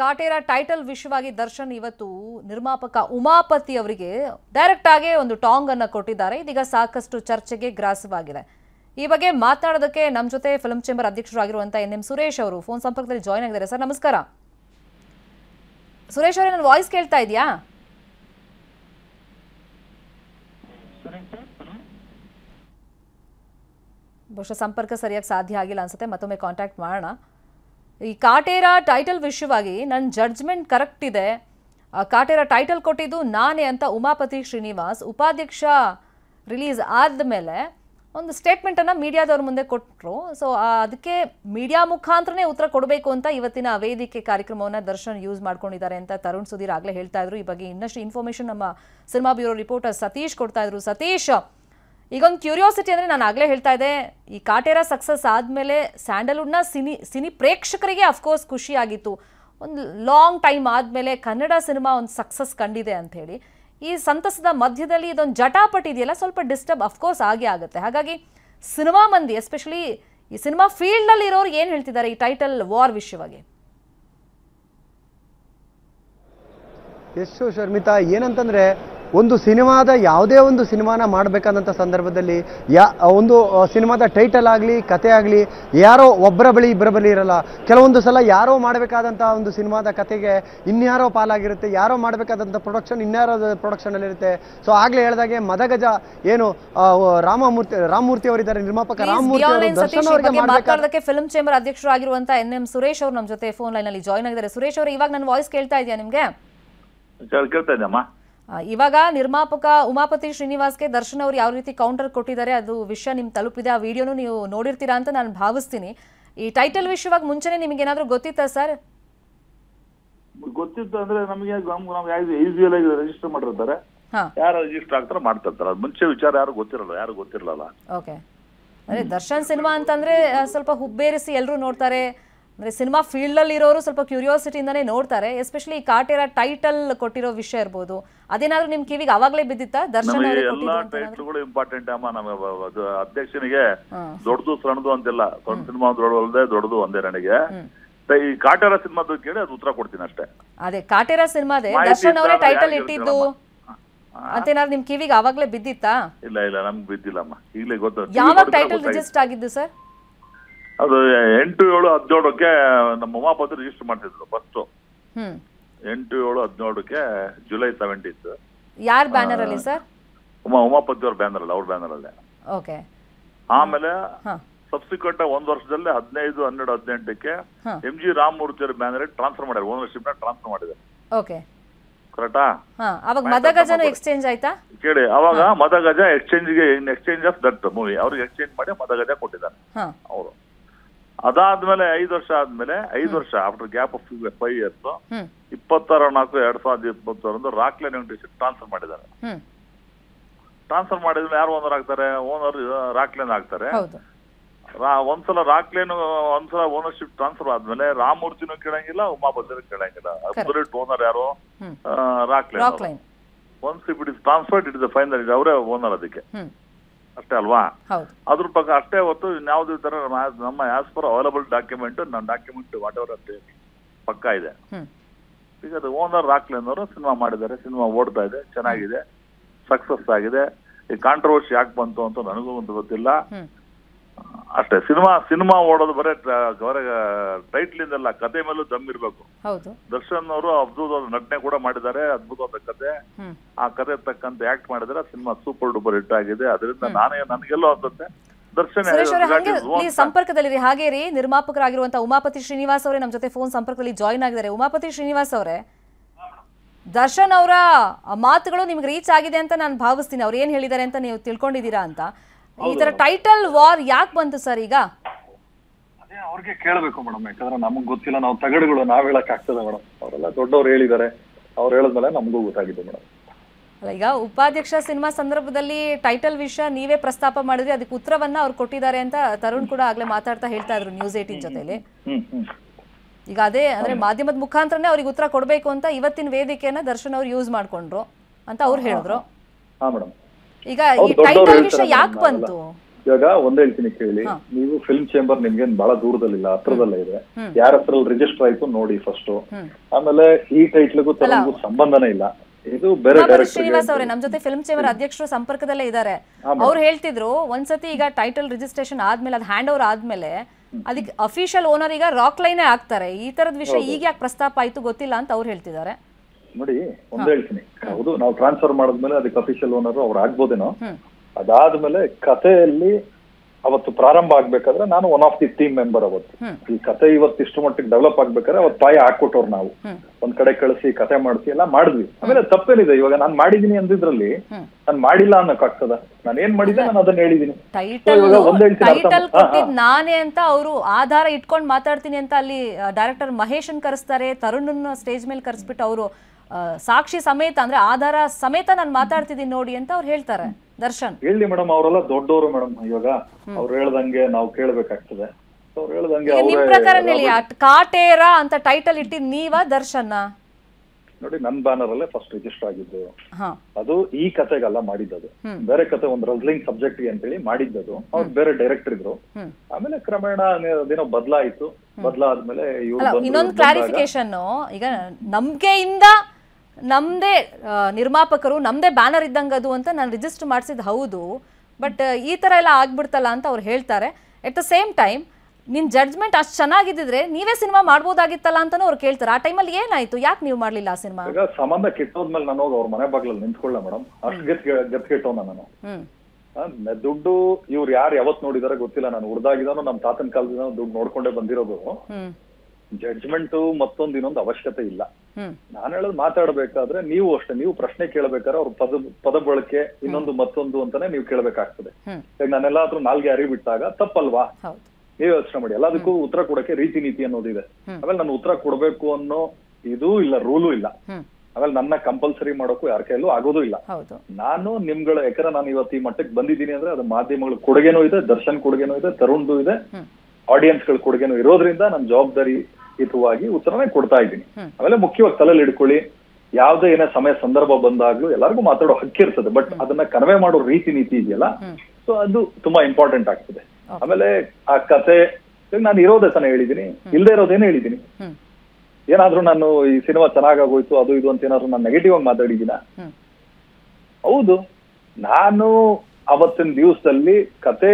Kaatera title ವಿಷಯವಾಗಿ ದರ್ಶನ್ ಇವತ್ತು ನಿರ್ಮಾಪಕ ಉಮಾಪತಿ ಅವರಿಗೆ ಡೈರೆಕ್ಟ್ ಆಗಿ ಒಂದು ಟಾಂಗ್ ಅನ್ನ ಕೊಟ್ಟಿದ್ದಾರೆ. ಇದೀಗ ಸಾಕಷ್ಟು ಚರ್ಚೆಗೆ ಗ್ರಾಸವಾಗಿದೆ. ಈ ಬಗ್ಗೆ ಮಾತನಾಡೋದಕ್ಕೆ ನಮ್ಮ ಜೊತೆ ಫಿಲ್ಮ್ ಚೇಂಬರ್ ಅಧ್ಯಕ್ಷರಾಗಿರುವಂತಹ ಎನ್ ಎಂ ಸುರೇಶ್ ಅವರು ಫೋನ್ ಸಂಪರ್ಕದಲ್ಲಿ ಜಾಯ್ನ್ ಆಗಿದ್ದಾರೆ. ಸರ್, ನಮಸ್ಕಾರ. ಸುರೇಶ್ ಅವರೇ, ನನ್ನ ವಾಯ್ಸ್ ಕೇಳ್ತಾ ಇದೆಯಾ? ಬಹುಶಃ ಸಂಪರ್ಕ ಸರಿಯಾಗಿ ಸಾಧ್ಯ ಆಗಿಲ್ಲ ಅನ್ಸುತ್ತೆ. ಮತ್ತೊಮ್ಮೆ ಕಾಂಟ್ಯಾಕ್ಟ್ ಮಾಡೋಣ. ಈ ಕಾಟೇರ ಟೈಟಲ್ ವಿಷಯವಾಗಿ ನನ್ನ ಜಡ್ಜ್ಮೆಂಟ್ ಕರೆಕ್ಟ್ ಇದೆ. ಕಾಟೇರ ಟೈಟಲ್ ಕೊಟ್ಟಿದ್ದು ನಾನೇ ಅಂತ ಉಮಾಪತಿ ಶ್ರೀನಿವಾಸ್ ಉಪಾಧ್ಯಕ್ಷ ರಿಲೀಸ್ ಆದಮೇಲೆ ಒಂದು ಸ್ಟೇಟ್ಮೆಂಟನ್ನು ಮೀಡಿಯಾದವ್ರ ಮುಂದೆ ಕೊಟ್ಟರು ಸೊ ಅದಕ್ಕೆ ಮೀಡಿಯಾ ಮುಖಾಂತರನೇ ಉತ್ತರ ಕೊಡಬೇಕು ಅಂತ ಇವತ್ತಿನ ವೇದಿಕೆ ಕಾರ್ಯಕ್ರಮವನ್ನು ದರ್ಶನ್ ಯೂಸ್ ಮಾಡ್ಕೊಂಡಿದ್ದಾರೆ ಅಂತ ತರುಣ್ ಸುಧೀರ್ ಆಗಲೇ ಹೇಳ್ತಾ ಇದ್ರು. ಈ ಬಗ್ಗೆ ಇನ್ನಷ್ಟು ಇನ್ಫಾರ್ಮೇಷನ್ ನಮ್ಮ ಸಿನಿಮಾ ಬ್ಯೂರೋ ರಿಪೋರ್ಟರ್ ಸತೀಶ್ ಕೊಡ್ತಾ ಇದ್ರು. ಸತೀಶ್ ಈಗೊಂದು ಕ್ಯೂರಿಯಾಸಿಟಿ ಅಂದರೆ ನಾನು ಆಗಲೇ ಹೇಳ್ತಾ ಇದ್ದೆ, ಈ ಕಾಟೇರ ಸಕ್ಸಸ್ ಆದಮೇಲೆ ಸ್ಯಾಂಡಲ್ವುಡ್ನ ಸಿನಿ ಸಿನಿ ಪ್ರೇಕ್ಷಕರಿಗೆ ಅಫ್ಕೋರ್ಸ್ ಖುಷಿಯಾಗಿತ್ತು. ಒಂದು ಲಾಂಗ್ ಟೈಮ್ ಆದಮೇಲೆ ಕನ್ನಡ ಸಿನಿಮಾ ಒಂದು ಸಕ್ಸಸ್ ಕಂಡಿದೆ ಅಂತ ಹೇಳಿ. ಈ ಸಂತಸದ ಮಧ್ಯದಲ್ಲಿ ಇದೊಂದು ಜಟಾಪಟ್ ಇದೆಯಲ್ಲ, ಸ್ವಲ್ಪ ಡಿಸ್ಟರ್ಬ್ ಅಫ್ಕೋರ್ಸ್ ಆಗೇ ಆಗುತ್ತೆ. ಹಾಗಾಗಿ ಸಿನಿಮಾ ಮಂದಿ ಎಸ್ಪೆಷಲಿ ಈ ಸಿನಿಮಾ ಫೀಲ್ಡಲ್ಲಿ ಇರೋರು ಏನು ಹೇಳ್ತಿದ್ದಾರೆ ಈ ಟೈಟಲ್ ವಾರ್ ವಿಷಯವಾಗಿ? ಎಷ್ಟು ಶರ್ಮಿತಾ, ಏನಂತಂದ್ರೆ ಒಂದು ಸಿನಿಮಾದ ಯಾವುದೇ ಒಂದು ಸಿನಿಮಾನ ಮಾಡಬೇಕಾದಂಥ ಸಂದರ್ಭದಲ್ಲಿ ಯಾ ಒಂದು ಸಿನಿಮಾದ ಟೈಟಲ್ ಆಗಲಿ ಕತೆ ಆಗಲಿ ಯಾರೋ ಒಬ್ಬರ ಬಳಿ ಇಬ್ಬರ ಬಳಿ ಇರಲ್ಲ. ಕೆಲವೊಂದು ಸಲ ಯಾರೋ ಮಾಡಬೇಕಾದಂಥ ಒಂದು ಸಿನಿಮಾದ ಕತೆಗೆ ಇನ್ಯಾರೋ ಪಾಲಾಗಿರುತ್ತೆ ಯಾರೋ ಮಾಡಬೇಕಾದಂಥ ಪ್ರೊಡಕ್ಷನ್ ಇನ್ಯಾರೋ ಪ್ರೊಡಕ್ಷನ್ ಇರುತ್ತೆ. ಸೊ ಆಗ್ಲೇ ಹೇಳಿದಾಗೆ ಮದಗಜ ಏನು ಆ, ರಾಮಮೂರ್ತಿ ರಾಮಮೂರ್ತಿ ಅವರಿದ್ದಾರೆ ನಿರ್ಮಾಪಕ ರಾಮಮೂರ್ತಿ ಮಾತಾಡೋದಕ್ಕೆ ಫಿಲ್ಮ್ ಚೇಂಬರ್ ಅಧ್ಯಕ್ಷರಾಗಿರುವಂತ ಎನ್ ಎಂ ಸುರೇಶ್ ಅವರು ನಮ್ಮ ಜೊತೆ ಫೋನ್ ಲೈನ್ ಅಲ್ಲಿ ಜಾಯ್ನ್ ಆಗಿದ್ದಾರೆ. ಸುರೇಶ್ ಅವರು ಇವಾಗ ನನ್ನ ವಾಯ್ಸ್ ಕೇಳ್ತಾ ಇದೆಯಾ ನಿಮ್ಗೆ? ಕೇಳ್- ಕೇಳ್ತಾ ಇದ್ದಮ್ಮ ಇವಾಗ ನಿರ್ಮಾಪಕ ಉಮಾಪತಿ ಶ್ರೀನಿವಾಸ್ಗೆ ದರ್ಶನ್ ಅವರು ಯಾವ ರೀತಿ ಕೌಂಟರ್ ಕೊಟ್ಟಿದ್ದಾರೆ ಅದು ವಿಷಯ ನಿಮ್ ತಲುಪಿದೆ ಆ ವಿಡಿಯೋನು ನೀವು ನೋಡಿರ್ತೀರಾ ಅಂತ ನಾನು ಭಾವಿಸ್ತೀನಿ. ಈ ಟೈಟಲ್ ವಿಷಯವಾಗಿ ಮುಂಚೆನೆ ನಿಮ್ಗೆ ಏನಾದ್ರು ಗೊತ್ತಿತ್ತಾ ಸರ್ ಗೊತ್ತಿತ್ತು ಅಂದ್ರೆ ನಮಗೆ ಈಸಿಯಲ್ ಆಗಿ ರಿಜಿಸ್ಟರ್ ಮಾಡಿರ್ತಾರೆ. ಯಾರು ರಿಜಿಸ್ಟರ್ ಆಗ್ತಾರ ಮಾಡ್ತಿರ್ತಾರೆ. ಅದು ಮುಂಚೆ ವಿಚಾರ ಯಾರು ಗೊತ್ತಿರಲ್ಲ ಯಾರು ಗೊತ್ತಿರಲ್ಲ ಓಕೆ ಅಂದ್ರೆ ದರ್ಶನ್ ಸಿನಿಮಾ ಅಂತಂದ್ರೆ ಸ್ವಲ್ಪ ಹುಬ್ಬೇರಿಸಿ ಎಲ್ಲರೂ ನೋಡ್ತಾರೆ ಅಂದ್ರೆ ಸಿನಿಮಾ ಫೀಲ್ಡ್ ಅಲ್ಲಿ ಇರೋರು ಸ್ವಲ್ಪ ಕ್ಯೂರಿಯಾಸಿಟಿಯಿಂದನೇ ನೋಡ್ತಾರೆ ಎಸ್ಪೆಷಲಿ ಈ ಕಾಟೇರ ಟೈಟಲ್ ಕೊಟ್ಟಿರೋ ವಿಷಯ ಇರ್ಬೋದು. ಅದೇನಾದ್ರೂ ನಿಮ್ ಕಿವಿಗೆ ಅವಾಗಲೇ ಬಿದ್ದಿತ್ತಾ? ದರ್ಶನ್ ಎಲ್ಲಾ? ಟೈಟ್ಲ್ಗಳು ಇಂಪಾರ್ಟೆಂಟ್ ಅಮ್ಮ ನಮ್ಮ ಅಧ್ಯಕ್ಷನಿಗೆ ದೊಡ್ಡದು ಸಣ್ಣದು ಅಂತಿಲ್ಲ. ಸಣ್ಣ ಸಿನಿಮಾ ದೊಡ್ಡದು ದೊಡ್ಡದು ಒಂದೇ ನನಗೆ. ಈ ಕಾಟೇರ ಸಿನಿಮಾದ ಕೇಳಿ ಅದು ಉತ್ತರ ಕೊಡ್ತೀನಿ ಅಷ್ಟೇ. ಅದೇ ಕಾಟೇರ ಸಿನಿಮಾದೆ ದರ್ಶನ್ ಅವರೇ ಟೈಟಲ್ ಇಟ್ಟಿದ್ದು? ಅಂತೇನಾದ್ರು ನಿಮ್ ಕಿವಿಗೆ ಅವಾಗ್ಲೇ ಬಿದ್ದಿತ್ತಾ? ಇಲ್ಲ ಇಲ್ಲ ನಮ್ಗೆ ಬಿದ್ದಿಲ್ಲಮ್ಮ. ಈಗಲೇ ಗೊತ್ತ. ಯಾವಾಗ ಟೈಟಲ್ ರಿಜಿಸ್ಟರ್ ಆಗಿದ್ದು ಸರ್ ಅದು ಎಂಟು ಏಳು ಹದಿನೇಳಕ್ಕೆ ನಮ್ಮ ಉಮಾಪತಿ ರಿಜಿಸ್ಟರ್ ಮಾಡ್ತಿದ್ರು ಫಸ್ಟ್ ಎಂಟು ಏಳು ಹದಿನೇಳಕ್ಕೆ ಜುಲೈ ಸೆವೆಂಟೀನ್ತ್ ಯಾರ್ ಬ್ಯಾನರ್ ಅಲ್ಲಿ ಸರ್ ಉಮಾ ಉಮಾಪತಿ ಅವ್ರ ಬ್ಯಾನರ್ ಅಲ್ಲ ಅವ್ರ ಬ್ಯಾನರ್ ಅಲ್ಲೇ. ಓಕೆ ಆಮೇಲೆ ಸಬ್ಸಿಕ್ವೆಂಟ್ ಒಂದ್ ವರ್ಷದಲ್ಲಿ ಹದಿನೈದು ಹನ್ನೆರಡು ಹದಿನೆಂಟಕ್ಕೆ. ಎಂ ಜಿ ರಾಮಮೂರ್ತಿ ಅವ್ರ ಬ್ಯಾನರ್ ಟ್ರಾನ್ಸ್ಫರ್ ಮಾಡ್ಯಾರ ಓನರ್ಶಿಪ್ನ ಟ್ರಾನ್ಸ್ಫರ್ ಮಾಡಿದ್ದಾರೆ ಓಕೆ ಕರೆಕ್ಟಾ ಅವಾಗ ಮದಗಜನ ಎಕ್ಸ್ಚೇಂಜ್ ಆಯ್ತಾ? ಕೇಳಿ ಅವಾಗ Madagaja ಎಕ್ಸ್ಚೇಂಜ್ಗೆ in exchange of that movie ಅವ್ರಿಗೆ ಎಕ್ಸ್ಚೇಂಜ್ ಮಾಡಿ ಮದಗಜ ಕೊಟ್ಟಿದ್ದಾರೆ. ಅವರು. ಅದಾದ್ಮೇಲೆ ಐದು ವರ್ಷ ಆದ್ಮೇಲೆ ಐದು ವರ್ಷ after gap of five years ಇಪ್ಪತ್ತಾರು ನಾಲ್ಕು ಎರಡ್ ಸಾವಿರದ ಇಪ್ಪತ್ತಾರಂದು ರಾಕ್ಲೈನ್ ವೆಂಕಟೇಶ್ ಟ್ರಾನ್ಸ್ಫರ್ ಮಾಡಿದ್ದಾರೆ. ಟ್ರಾನ್ಸ್ಫರ್ ಮಾಡಿದ್ಮೇಲೆ ಯಾರು ಓನರ್ ಆಗ್ತಾರೆ? ಓನರ್ ರಾಕ್ಲೈನ್ ಆಗ್ತಾರೆ. ಒಂದ್ಸಲ ರಾಕ್ಲೈನ್ ಒಂದ್ಸಲ ಓನರ್ಶಿಪ್ ಟ್ರಾನ್ಸ್ಫರ್ ಆದ್ಮೇಲೆ ರಾಮಮೂರ್ತಿನೂ ಕೇಳಂಗಿಲ್ಲ ಉಮಾಪತಿನೂ ಕೇಳಂಗಿಲ್ಲ. ಅಬ್ಸಲ್ಯೂಟ್ ಓನರ್ ಯಾರು? Rockline Rockline Rockline once it is transferred it is final ಅವರೇ ಓನರ್ ಅದಕ್ಕೆ. ಅಷ್ಟೇ ಅಲ್ವಾ? ಅದ್ರ ಬಗ್ಗೆ ಅಷ್ಟೇ ಹೊತ್ತು ಇನ್ಯಾವುದೇ ತರ ನಮ್ಮ- ಆಸ್ ಪರ್ ಅವೈಲಬಲ್ ಡಾಕ್ಯುಮೆಂಟ್ ನನ್ನ ಡಾಕ್ಯುಮೆಂಟ್ ವಾಟ್ ಎವರ್ ಅಂತ ಪಕ್ಕ ಇದೆ. ಈಗ ಅದು ಓನರ್ ರಾಕ್ಲಿ ಅನ್ನೋರು ಸಿನಿಮಾ ಮಾಡಿದ್ದಾರೆ ಸಿನಿಮಾ ಓಡ್ತಾ ಇದೆ ಚೆನ್ನಾಗಿದೆ ಸಕ್ಸಸ್ ಆಗಿದೆ. ಈ ಕಾಂಟ್ರವರ್ಸಿ ಯಾಕೆ ಬಂತು ಅಂತ ನನಗೂ ಒಂದು ಗೊತ್ತಿಲ್ಲ. ಅಷ್ಟೇ ಸಿನಿಮಾ ಸಿನಿಮಾ ಓಡೋದು ಬರೀ ಅವರ ಟೈಟ್ಲ್ ಇಂದಲ್ಲ ಕತೆ ಮೇಲೂ ದಮ್ ಇರ್ಬೇಕು. ಹೌದು. ದರ್ಶನ್ ಅವರು ಅದ್ಭುತವಾದ ನಟನೆ ಕೂಡ ಮಾಡಿದ್ದಾರೆ ಅದ್ಭುತವಾದ ಕತೆ. ಆ ಕತೆ ತಕ್ಕಂತೆ ಆಕ್ಟ್ ಮಾಡಿದ್ರೆ ಸಿನಿಮಾ ಸೂಪರ್ ಡೂಪರ್ ಹಿಟ್ ಆಗಿದೆ. ಅದರಿಂದ ನಾನೇ ನನಗೆಲ್ಲೋ ಅನ್ಸುತ್ತೆ ಸಂಪರ್ಕದಲ್ಲಿರಿ ಹಾಗೆ ರೀ ನಿರ್ಮಾಪಕರಾಗಿರುವಂತಹ ಉಮಾಪತಿ ಶ್ರೀನಿವಾಸ್ ಅವರೇ ನಮ್ಮ ಜೊತೆ ಫೋನ್ ಸಂಪರ್ಕದಲ್ಲಿ ಜಾಯಿನ್ ಆಗಿದ್ದಾರೆ. ಉಮಾಪತಿ ಶ್ರೀನಿವಾಸ್ ಅವರೇ ದರ್ಶನ್ ಅವರ ಮಾತುಗಳು ನಿಮ್ಗೆ ರೀಚ್ ಆಗಿದೆ ಅಂತ ನಾನು ಭಾವಿಸ್ತೀನಿ. ಅವ್ರು ಏನ್ ಹೇಳಿದ್ದಾರೆ ಅಂತ ನೀವು ತಿಳ್ಕೊಂಡಿದ್ದೀರಾ ಅಂತ. ಈ ತರ ಟೈಟಲ್ ವಾರ್ ಯಾಕೆ ಬಂತು ಸರ್ ಈಗ? ಅದೇ ಅವ್ರಿಗೆ ಕೇಳಬೇಕು ಮೇಡಮ್ ಯಾಕಂದ್ರೆ ನಮಗ್ ಗೊತ್ತಿಲ್ಲ ನಾವು ತಗಡುಗಳು ನಾವ್ ಹೇಳಕ್ ಆಗ್ತದೆ ಮೇಡಮ್. ಅವರೆಲ್ಲ ದೊಡ್ಡವ್ರು ಹೇಳಿದ್ದಾರೆ ಅವ್ರು ಹೇಳಿದ್ಮೇಲೆ ನಮಗೂ ಗೊತ್ತಾಗಿದೆ ಮೇಡಮ್. ಅಲ್ಲ ಈಗ ಉಪಾಧ್ಯಕ್ಷ ಸಿನಿಮಾ ಸಂದರ್ಭದಲ್ಲಿ ಟೈಟಲ್ ವಿಷಯ ನೀವೇ ಪ್ರಸ್ತಾಪ ಮಾಡಿದ್ರಿ ಅದಕ್ಕೆ ಉತ್ತರವನ್ನ ಅವ್ರು ಕೊಟ್ಟಿದ್ದಾರೆ ಅಂತ ತರುಣ್ ಕೂಡ ಆಗ್ಲೇ ಮಾತಾಡ್ತಾ ಹೇಳ್ತಾ ಇದ್ರು ನ್ಯೂಸ್ ಏಟಿನ್ ಜೊತೆಲಿ. ಈಗ ಅದೇ ಅಂದ್ರೆ ಮಾಧ್ಯಮದ ಮುಖಾಂತರನೇ ಅವ್ರಿಗೆ ಉತ್ತರ ಕೊಡಬೇಕು ಅಂತ ಇವತ್ತಿನ ವೇದಿಕೆಯನ್ನ ದರ್ಶನ್ ಅವ್ರು ಯೂಸ್ ಮಾಡ್ಕೊಂಡ್ರು ಅಂತ ಅವ್ರು ಹೇಳಿದ್ರು. ಈಗ ಈ ಟೈಟಲ್ ವಿಷಯ ಯಾಕೆ ಬಂತು? ಇವಾಗ ಒಂದ್ ಹೇಳ್ತೀನಿ ಕೇಳಿ. ನೀವು ಫಿಲ್ಮ್ ಚೇಂಬರ್ ನಿಮ್ಗೆ ಬಹಳ ದೂರದಲ್ಲಿಲ್ಲ ಹತ್ರದಲ್ಲೇ ಇದೆ. ಯಾರ ಹತ್ರ ರಿಜಿಸ್ಟರ್ ಆಯ್ತು ನೋಡಿ ಫಸ್ಟ್ ಆಮೇಲೆ ಈ ಟೈಟ್ಲಿಗೂ ತನಗೂ ಸಂಬಂಧನೇ ಇಲ್ಲ. ಇದು ಬೇರೆ ಶ್ರೀನಿವಾಸ್ ಅವರೇ ನಮ್ ಜೊತೆ ಫಿಲ್ಮ್ ಚೇಂಬರ್ ಅಧ್ಯಕ್ಷರು ಸಂಪರ್ಕದಲ್ಲೇ ಇದ್ದಾರೆ ಅವ್ರು ಹೇಳ್ತಿದ್ರು ಒಂದ್ಸತಿ ಈಗ ಟೈಟಲ್ ರಿಜಿಸ್ಟ್ರೇಷನ್ ಆದ್ಮೇಲೆ ಅದ್ ಹ್ಯಾಂಡ್ ಓವರ್ ಆದ್ಮೇಲೆ ಅದಕ್ಕೆ ಅಫಿಷಿಯಲ್ ಓನರ್ ಈಗ ರಾಕ್ ಲೈನೇ ಆಗ್ತಾರೆ ಈ ತರದ ವಿಷಯ ಈಗ ಯಾಕೆ ಪ್ರಸ್ತಾಪ ಆಯ್ತು ಗೊತ್ತಿಲ್ಲ ಅಂತ ಅವ್ರು ಹೇಳ್ತಿದ್ದಾರೆ. ನೋಡಿ ಒಂದ್ ಹೇಳ್ತೀನಿ. ಹೌದು ನಾವು ಟ್ರಾನ್ಸ್ಫರ್ ಮಾಡಿದ್ಮೇಲೆ ಅದಕ್ಕೆ ಅಫಿಷಿಯಲ್ ಓನರ್ ಅವ್ರು ಆಗ್ಬೋದೇನೋ. ಅದಾದ್ಮೇಲೆ ಕಥೆಯಲ್ಲಿ ಅವತ್ತು ಪ್ರಾರಂಭ ಆಗ್ಬೇಕಾದ್ರೆ ನಾನು one of the team member ಅವತ್ತು. ಈ ಕತೆ ಇವತ್ತು ಇಷ್ಟು ಮಟ್ಟಿಗೆ ಡೆವಲಪ್ ಆಗ್ಬೇಕಾದ್ರೆ ಅವತ್ತು ಪಾಯ ಹಾಕ್ಕೊಟ್ಟವ್ರು ನಾವು. ಒಂದ್ ಕಡೆ ಕಳಿಸಿ ಕತೆ ಮಾಡ್ಸಿ ಎಲ್ಲ ಮಾಡಿದ್ವಿ. ಆಮೇಲೆ ತಪ್ಪೇನಿದೆ ಇವಾಗ ನಾನು ಮಾಡಿದೀನಿ ಅಂದಿದ್ರಲ್ಲಿ. ನಾನು ಮಾಡಿಲ್ಲ ಅನ್ನೋಕ್ಕಾಗ್ತದ ನಾನು ಏನ್ ಮಾಡಿದ್ದೆ ನಾನು ಅದನ್ನ ಹೇಳಿದೀನಿ. ನಾನೇ ಅಂತ ಅವರು ಆಧಾರ ಇಟ್ಕೊಂಡು ಮಾತಾಡ್ತೀನಿ ಅಂತ ಅಲ್ಲಿ ಡೈರೆಕ್ಟರ್ ಮಹೇಶನ್ ಕರೆಸ್ತಾರೆ ತರುಣ್ ಸ್ಟೇಜ್ ಮೇಲೆ ಕರೆಸ್ಬಿಟ್ಟು ಅವರು ಸಾಕ್ಷಿ ಸಮೇತ ಅಂದ್ರೆ ಆಧಾರ ಸಮೇತ ನಾನು ಮಾತಾಡ್ತಿದ್ದೀನಿ ನೋಡಿ ಅಂತ ಅವ್ರು ಹೇಳ್ತಾರೆ ದರ್ಶನ್. ಹೇಳಿ ಮೇಡಮ್ ಅವರೆಲ್ಲ ದೊಡ್ಡವರು ಮೇಡಮ್ ಇವಾಗ. ಅವ್ರು ಹೇಳ್ದಂಗೆ ನಾವು ಕೇಳ್ಬೇಕಾಗ್ತದೆ. ಅವ್ರು ಹೇಳ್ದಂಗೆ ಈಗ ನಿಮ್ ಪ್ರಕಾರ ಹೇಳಿ ಕಾಟೇರ ಅಂತ ಟೈಟಲ್ ಇಟ್ಟಿದ್ ನೀವ ದರ್ಶನ ನೋಡಿ ನನ್ ಬ್ಯಾನರ್ ಅಲ್ಲೇ ಫಸ್ಟ್ ರಿಜಿಸ್ಟರ್ ಆಗಿದ್ದು. ಅದು ಈ ಕತೆಗಲ್ಲ ಮಾಡಿದ್ದದು. ಬೇರೆ ಕತೆ ಒಂದು ರಸ್ಲಿಂಗ್ ಸಬ್ಜೆಕ್ಟ್ ಹೇಳಿ ಅಂತೇಳಿ ಮಾಡಿದ್ದದು. ಅವ್ರು ಬೇರೆ ಡೈರೆಕ್ಟರ್ ಇದ್ರು. ಆಮೇಲೆ ಕ್ರಮೇಣ ಅದೇನೋ ಬದಲಾಯಿತು. ಬದಲಾದ್ಮೇಲೆ ಇನ್ನೊಂದು ಕ್ಲಾರಿಫಿಕೇಶನ್ ಈಗ ನಂಬಿಕೆಯಿಂದ ನಮ್ದೇ ನಿರ್ಮಾಪಕರು ನಮ್ಮದೇ ಬ್ಯಾನರ್ ಇದ್ದಂಗೆ ಅದು ಅಂತ ನಾನು ರಿಜಿಸ್ಟರ್ ಮಾಡಿಸಿದ್ ಹೌದು ಬಟ್ ಈ ತರ ಎಲ್ಲ ಆಗ್ಬಿಡ್ತಲ್ಲ ಅಂತ ಅವ್ರು ಹೇಳ್ತಾರೆ. ಎಟ್ ದ ಸೇಮ್ ಟೈಮ್ ನಿನ್ನ ಜಡ್ಜ್ಮೆಂಟ್ ಅಷ್ಟು ಚೆನ್ನಾಗಿದ್ದಿದ್ರೆ ನೀವೇ ಸಿನಿಮಾ ಮಾಡ್ಬೋದಾಗಿತ್ತಲ್ಲ ಅಂತಾನೂ ಅವ್ರು ಕೇಳ್ತಾರೆ. ಆ ಟೈಮಲ್ಲಿ ಏನಾಯ್ತು? ಯಾಕೆ ನೀವು ಮಾಡಲಿಲ್ಲ ಆ ಸಿನಿಮಾ ಈಗ ಸಂಬಂಧ ಕೆಟ್ಟೋದ್ಮೇಲೆ ನಾನು ಹೋಗಿ ಅವ್ರ ಮನೆ ಬಾಗ್ಲಲ್ಲಿ ನಿಂತ್ಕೊಳ್ಳ ಮೇಡಮ್ ಅಷ್ಟು ಗತ್ ಕೆಟ್ಟೋ ನಾನು. ದುಡ್ಡು ಇವ್ರು ಯಾರು ಯಾವತ್ ನೋಡಿದಾರೆ ಗೊತ್ತಿಲ್ಲ. ನಾನು ಹುಡ್ದಾಗಿದ್ದಾನು ನಮ್ಮ ತಾತನ ಕಾಲದಿಂದ ದುಡ್ಡು ನೋಡ್ಕೊಂಡೇ ಬಂದಿರೋದು. ಜಡ್ಜ್ಮೆಂಟ್ ಮತ್ತೊಂದು ಇನ್ನೊಂದು ಅವಶ್ಯಕತೆ ಇಲ್ಲ. ನಾನು ಹೇಳೋದು ಮಾತಾಡ್ಬೇಕಾದ್ರೆ ನೀವು ಅಷ್ಟೇ ನೀವು ಪ್ರಶ್ನೆ ಕೇಳಬೇಕಾದ್ರೆ ಅವ್ರ ಪದ ಪದ ಬಳಕೆ ಇನ್ನೊಂದು ಮತ್ತೊಂದು ಅಂತಾನೆ ನೀವು ಕೇಳಬೇಕಾಗ್ತದೆ. ಈಗ ನಾನೆಲ್ಲಾದ್ರೂ ನಾಲ್ಗೆ ಅರಿ ಬಿಟ್ಟಾಗ ತಪ್ಪಲ್ವಾ ನೀವ್ ಯೋಚನೆ ಮಾಡಿ. ಎಲ್ಲದಕ್ಕೂ ಉತ್ತರ ಕೊಡಕ್ಕೆ ರೀತಿ ನೀತಿ ಅನ್ನೋದಿದೆ ಆಮೇಲೆ ನಾನು ಉತ್ತರ ಕೊಡ್ಬೇಕು ಅನ್ನೋ ಇದೂ ಇಲ್ಲ ರೂಲು ಇಲ್ಲ. ಆಮೇಲೆ ನನ್ನ ಕಂಪಲ್ಸರಿ ಮಾಡೋಕ್ಕೂ ಯಾರ ಕೈಲೂ ಆಗೋದು ಇಲ್ಲ. ನಾನು ನಿಮ್ಗಳ ಯಾಕಂದ್ರೆ ನಾನು ಇವತ್ತು ಈ ಮಟ್ಟಕ್ಕೆ ಬಂದಿದ್ದೀನಿ ಅಂದ್ರೆ ಅದು ಮಾಧ್ಯಮಗಳ ಕೊಡುಗೆನೂ ಇದೆ ದರ್ಶನ್ ಕೊಡುಗೆನೂ ಇದೆ ತರುಣ್ದು ಇದೆ. ಹ್ಮ್. ಆಡಿಯನ್ಸ್ಗಳ ಕೊಡುಗೆನೂ ಇರೋದ್ರಿಂದ ನನ್ನ ಜವಾಬ್ದಾರಿ ಹಿತವಾಗಿ ಉತ್ತರನೇ ಕೊಡ್ತಾ ಇದ್ದೀನಿ. ಆಮೇಲೆ ಮುಖ್ಯವಾಗಿ ತಲೆಯಲ್ಲಿ ಇಡ್ಕೊಳ್ಳಿ ಯಾವ್ದೇ ಏನೇ ಸಮಯ ಸಂದರ್ಭ ಬಂದಾಗ್ಲೂ ಎಲ್ಲರಿಗೂ ಮಾತಾಡೋ ಹಕ್ಕಿರ್ತದೆ ಬಟ್ ಅದನ್ನ ಕನ್ವೆ ಮಾಡೋ ರೀತಿ ನೀತಿ ಇದೆಯಲ್ಲ ಸೊ ಅದು ತುಂಬಾ ಇಂಪಾರ್ಟೆಂಟ್ ಆಗ್ತದೆ. ಆಮೇಲೆ ಆ ಕತೆ ನಾನು ಇರೋದೇ ತಾನೇ ಹೇಳಿದ್ದೀನಿ ಇಲ್ಲದೆ ಇರೋದೇನೇ ಹೇಳಿದ್ದೀನಿ? ಏನಾದ್ರೂ ನಾನು ಈ ಸಿನಿಮಾ ಚೆನ್ನಾಗಾಗೋಯ್ತು ಅದು ಇದು ಅಂತ ಏನಾದ್ರು ನಾನು ನೆಗೆಟಿವ್ ಆಗಿ ಮಾತಾಡಿದ್ದೀನ? ಹೌದು. ನಾನು ಅವತ್ತಿನ ದಿವಸದಲ್ಲಿ ಕತೆ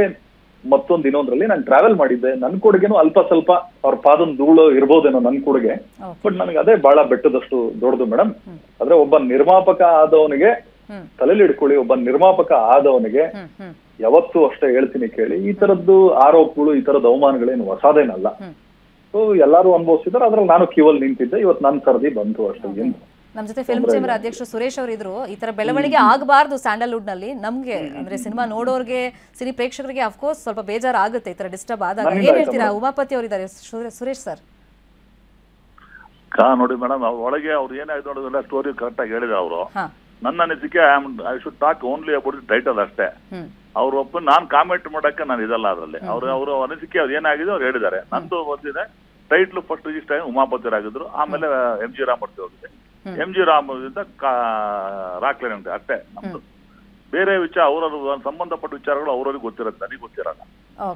ಮತ್ತೊಂದು ಇನ್ನೊಂದ್ರಲ್ಲಿ ನಾನು ಟ್ರಾವೆಲ್ ಮಾಡಿದ್ದೆ. ನನ್ ಕೊಡುಗೆನು ಅಲ್ಪ ಸ್ವಲ್ಪ ಅವ್ರ ಪಾದನ್ ಧೂಳು ಇರ್ಬೋದೇನೋ ನನ್ ಕೊಡುಗೆ. ಬಟ್ ನನಗೆ ಅದೇ ಬಹಳ ಬೆಟ್ಟದಷ್ಟು ದೊಡ್ಡದು ಮೇಡಮ್ ಆದ್ರೆ ಒಬ್ಬ ನಿರ್ಮಾಪಕ ಆದವನಿಗೆ ತಲೆಲಿ ಇಟ್ಕೊಳ್ಳಿ ಒಬ್ಬ ನಿರ್ಮಾಪಕ ಆದವನಿಗೆ ಯಾವತ್ತು ಅಷ್ಟೇ ಹೇಳ್ತೀನಿ ಕೇಳಿ ಈ ತರದ್ದು ಆರೋಪಗಳು ಈ ತರದ ಅವಮಾನಗಳೇನು ಹೊಸದೇನಲ್ಲ. ಸೊ ಎಲ್ಲಾರು ಅನುಭವಿಸಿದಾರೆ ಅದ್ರಲ್ಲಿ ನಾನು ಕ್ಯೂವಲ್ಲಿ ನಿಂತಿದ್ದೆ ಇವತ್ತು ನನ್ನ ಸರದಿ ಬಂತು ಅಷ್ಟೇ ಏನು ನಮ್ ಜೊತೆ ಫಿಲ್ಮ್ ಚೇಂಬರ್ ಅಧ್ಯಕ್ಷರು ಸುರೇಶ್ ಅವರು ಇದ್ರು ಈ ತರ ಬೆಳವಣಿಗೆ ಆಗಬಾರ್ದು ಸ್ಯಾಂಡಲ್ವುಡ್ನಲ್ಲಿ ನಮ್ಗೆ ಅಂದ್ರೆ ಸಿನಿಮಾ ನೋಡೋರ್ಗೆ ಸಿನಿ ಪ್ರೇಕ್ಷಕರಿಗೆ ಅಫ್ಕೋರ್ಸ್ ಸ್ವಲ್ಪ ಬೇಜಾರ್ ಆಗುತ್ತೆ ಈ ತರ ಡಿಸ್ಟರ್ಬ್ ಆದಾಗ. ಏನ್ ಹೇಳ್ತೀರಾ? ಉಮಾಪತಿ ಅವರಿದ್ದಾರೆ. ಸುರೇಶ್ ಸರ್ ಕಾ ನೋಡಿ ಮೇಡಮ್ ಒಳಗೆ ಅವ್ರು ಏನಾಯ್ತು ನೋಡೋದಿಲ್ಲ ಸ್ಟೋರಿ ಕರೆಕ್ಟ್ ಆಗಿ ಹೇಳಿದ್ರು ಅವರು. ನನ್ನ ಅನಿಸಿಕೆ I should talk only about title ಅಷ್ಟೇ. ಅವ್ರ ಒಪ್ಪ ನಾನ್ ಕಾಮೆಂಟ್ ಮಾಡಕ್ಕೆ ನಾನು ಇದಲ್ಲ ಅದರಲ್ಲಿ. ಅವ್ರ ಅವ್ರ ಅನಿಸಿಕೆ ಅವ್ರು ಏನಾಗಿದೆ ಅವ್ರು ಹೇಳಿದ್ದಾರೆ. ನಂದು ಬಂದಿದೆ ಟೈಟ್ಲ್ ಫಸ್ಟ್ ರಿಜಿಸ್ಟರ್ ಆಗಿ ಉಮಾಪತಿರಾಗಿದ್ರು ಆಮೇಲೆ ಎಂ ಜಿ ರಾಮೂರ್ತಿ ಹೋಗಿದೆ. ಎಂ ಜಿ ರಾಮದಿಂದ ರಾಕ್ಲೇನ್ ಅಂತ ಅಷ್ಟೇ ನಮ್ದು. ಬೇರೆ ವಿಚಾರ ಅವರವ್ರ ಸಂಬಂಧಪಟ್ಟ ವಿಚಾರಗಳು ಅವ್ರವ್ರಿಗೆ ಗೊತ್ತಿರುತ್ತೆ ನನಗೆ ಗೊತ್ತಿರಲ್ಲ.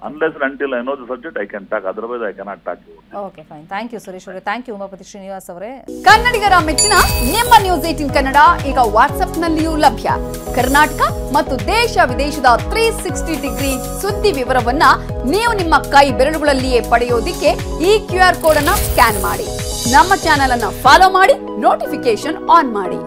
ಅನ್ಲೆಸ್ ಅಂಟಿಲ್ ಏನೋ subject I can talk otherwise I cannot talk okay fine thank you Suresh ಅವರೇ. ಥ್ಯಾಂಕ್ ಯು ಉಮಾಪತಿ ಶ್ರೀನಿವಾಸ್ ಅವರೇ. ಕನ್ನಡಿಗರ ಮೆಚ್ಚಿನ ನಿಮ್ಮ ನ್ಯೂಸ್ ಏಟಿನ್ ಕನ್ನಡ ಈಗ ವಾಟ್ಸ್ಆಪ್ನಲ್ಲಿಯೂ ಲಭ್ಯ. ಕರ್ನಾಟಕ ಮತ್ತು ದೇಶ ವಿದೇಶದ ತ್ರೀ ಸಿಕ್ಸ್ಟಿ ಡಿಗ್ರಿ ಸುದ್ದಿ ವಿವರವನ್ನ ನೀವು ನಿಮ್ಮ ಕೈ ಬೆರಳುಗಳಲ್ಲಿಯೇ ಪಡೆಯೋದಿಕ್ಕೆ ಈ ಕ್ಯೂ ಆರ್ ಕೋಡ್ ಅನ್ನ ಸ್ಕ್ಯಾನ್ ಮಾಡಿ. ನಮ್ಮ ಚಾನೆಲ್ ಅನ್ನ ಫಾಲೋ ಮಾಡಿ ನೋಟಿಫಿಕೇಶನ್ ಆನ್ ಮಾಡಿ.